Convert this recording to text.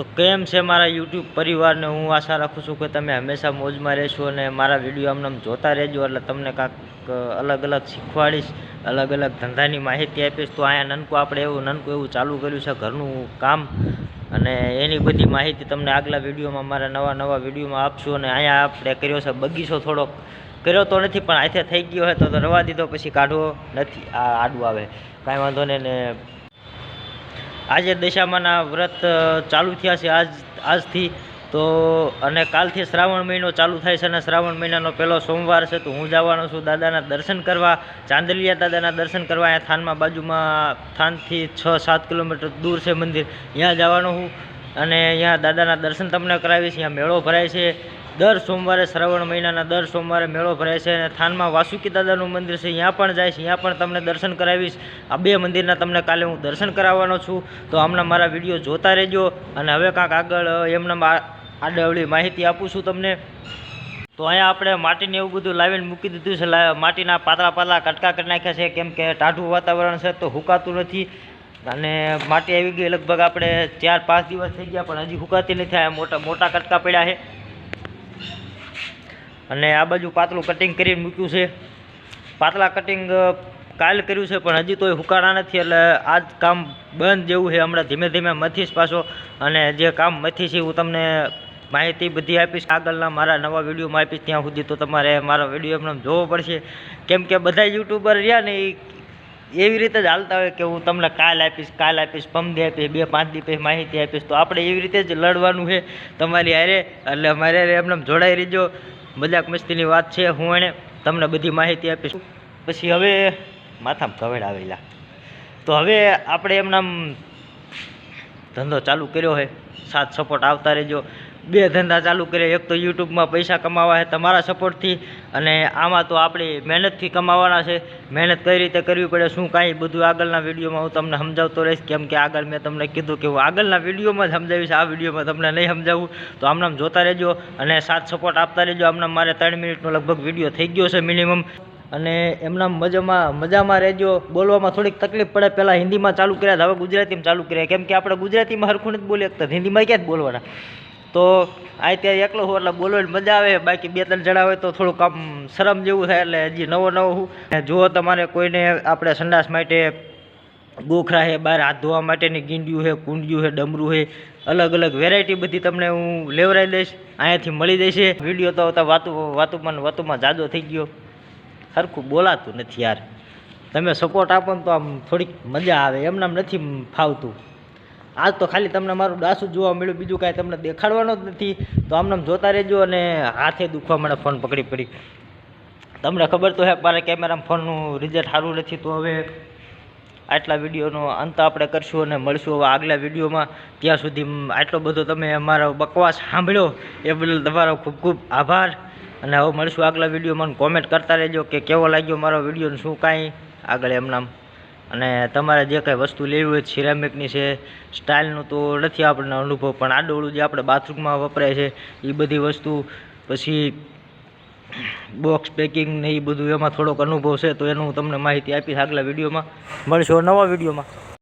તો કેમ છે મારા યુટ્યુબ પરિવારને હું આશા રાખું છું કે તમે હંમેશા મોજમાં રહેશો અને મારા વીડિયો આમ જોતા રહેજો એટલે તમને કાંક અલગ અલગ શીખવાડીશ, અલગ અલગ ધંધાની માહિતી આપીશ. તો અહીંયા નનકું આપણે એવું, નનકું એવું ચાલુ કર્યું છે ઘરનું કામ અને એની બધી માહિતી તમને આગલા વિડીયોમાં મારા નવા નવા વિડીયોમાં આપશું અને અહીંયા આપણે કર્યો છે બગીચો થોડોક. કર્યો તો નથી પણ આથે થઈ ગયો હોય તો રવા દીધો, પછી કાઢવો નથી. આ આડું આવે. કાંઈ વાંધો નહીં ને આજે દશામાના વ્રત ચાલુ થયા છે આજ, આજથી. તો, અને કાલથી શ્રાવણ મહિનો ચાલુ થાય છે અને શ્રાવણ મહિનાનો પહેલો સોમવાર છે, તો હું જવાનો છું દાદાના દર્શન કરવા, ચાંદલિયા દાદાના દર્શન કરવા. અહીંયા થાનમાં બાજુમાં થાનથી છ સાત કિલોમીટર દૂર છે મંદિર. ત્યાં જવાનો હું. અને અહીંયા દાદાના દર્શન તમને કરાવીશ અહીંયા મેળો ભરાય છે. દર સોમવારે શ્રાવણ મહિનાના દર સોમવારે મેળો ભરાય છે અને થાનમાં વાસુકી દાદાનું મંદિર છે. ત્યાં પણ જાય છે. ત્યાં પણ તમને દર્શન કરાવીશ. આ બે મંદિરના તમને કાલે હું દર્શન કરાવવાનો છું. તો હમણાં મારા વીડિયો જોતા રહેજો અને હવે કાંક આગળ એમના આડાવડી માહિતી આપું છું તમને. તો અહીંયા આપણે માટીને એવું બધું લાવીને મૂકી દીધું છે. માટીના પાતળા પાતળા કટકા કરી નાખ્યા છે. કેમ કે ટાઢું વાતાવરણ છે તો હુકાતું નથી. અને માટી આવી ગઈ લગભગ આપણે ચાર પાંચ દિવસ થઈ ગયા, પણ હજી હુકાતી નથી. આ મોટા મોટા કટકા પડ્યા છે. અને આ બાજુ પાતળું કટિંગ કરીને મૂક્યું છે. પાતળા કટિંગ કાલ કર્યું છે, પણ હજી તોય હુકાણા નથી. એટલે આ જ કામ બંધ જેવું છે. હમણાં ધીમે ધીમે મથીશ પાછો. અને જે કામ મથી છે, હું તમને માહિતી બધી આપીશ. આગળના મારા નવા વિડીયોમાં આપીશ. ત્યાં સુધી તો તમારે મારો વીડિયો એમને જોવો પડશે. કેમ કે બધા યુટ્યુબર રહ્યા ને એ એવી રીતે જ હાલતા હોય કે હું તમને કાલ આપીશ કાલ આપીશ પમદી આપીશ, બે પાંચ દી પછી માહિતી આપીશ. તો આપણે એવી રીતે જ લડવાનું છે તમારી હારે. એટલે અમારે એમને જોડાઈ રહીજો. મજાક મસ્તીની વાત છે. હું એને તમને બધી માહિતી આપીશ. પછી હવે માથામાં કવેડ આવેલા તો હવે આપણે એમનામ ધંધો ચાલુ કર્યો છે. સાથ સપોર્ટ આવતા રહેજો. બે ધંધા ચાલુ કર્યા એક તો યુટ્યુબમાં પૈસા કમાવા છે તમારા સપોર્ટથી અને આમાં તો આપણે મહેનતથી કમાવાના છે. મહેનત કઈ રીતે કરવી પડે, શું કાંઈ બધું આગળના વિડીયોમાં હું તમને સમજાવતો રહીશ. કેમ કે આગળ મેં તમને કીધું કે હું આગળના વિડીયોમાં જ સમજાવીશ, આ વિડીયોમાં તમને નહીં સમજાવું. તો આમનામ જોતા રહેજો અને સાથ સપોર્ટ આપતા રહેજો. આમનામ મારે ત્રણ મિનિટનો લગભગ વીડિયો થઈ ગયો છે મિનિમમ. અને એમના મજામાં મજામાં રહેજો. બોલવામાં થોડીક તકલીફ પડે. પહેલાં હિન્દીમાં ચાલુ કર્યા, હવે ગુજરાતીમાં ચાલુ કર્યા. કેમ કે આપણે ગુજરાતીમાં હરખું જ બોલી શકતા હિન્દીમાં ક્યાં જ બોલવાના? તો આ ત્યાં એકલો હું એટલે બોલવાની મજા આવે. બાકી બે ત્રણ જણા હોય તો થોડુંક આમ શરમ જેવું થાય એટલે હજી નવો નવો હું. જો તમારે કોઈને આપણે સંડાસ માટે ગોખરા છે બહાર હાથ ધોવા માટેની ગીંડિયું છે કુંડિયું છે ડમરું છે અલગ અલગ વેરાયટી બધી તમને હું લેવરાઈ દઈશ. અહીંયાથી મળી જશે. વીડિયો તો વાતું, વાતુમાં વાતુમાં જાદો થઈ ગયો. સરખું બોલાતું નથી યાર. તમે સપોર્ટ આપો ને તો આમ થોડીક મજા આવે. એમને નથી ફાવતું. આજ તો ખાલી તમને મારું ડાસું જોવા મળ્યું, બીજું કાંઈ તમને દેખાડવાનો જ નથી. તો આમને જોતા રહેજો અને હાથે દુખવા મળે ફોન પકડી પડી. તમને ખબર તો હે, મારા કેમેરામાં ફોનનું રિઝલ્ટ સારું નથી, તો હવે આટલા વિડીયોનો અંત આપણે કરશું અને મળશું હવે આગલા વિડીયોમાં. ત્યાં સુધી આટલો બધો તમે અમારો બકવાસ સાંભળ્યો, એ બદલ તમારો ખૂબ ખૂબ આભાર. અને હવે મળશું આગલા વિડીયોમાં કોમેન્ટ કરતા રહેજો કે કેવો લાગ્યો મારો વિડીયોને, શું કાંઈ. આગળ એમનામ અને તમારે જે કાંઈ વસ્તુ લેવી હોય સિરામિકની છે સ્ટાઇલનું તો નથી આપણને અનુભવ, પણ આડોળું જે આપણે બાથરૂમમાં વપરાય છે એ બધી વસ્તુ, પછી બોક્સ પેકિંગ ને એ બધું એમાં થોડોક અનુભવ છે, તો એનું હું તમને માહિતી આપીશ આગલા વિડીયોમાં. મળશો નવા વિડીયોમાં.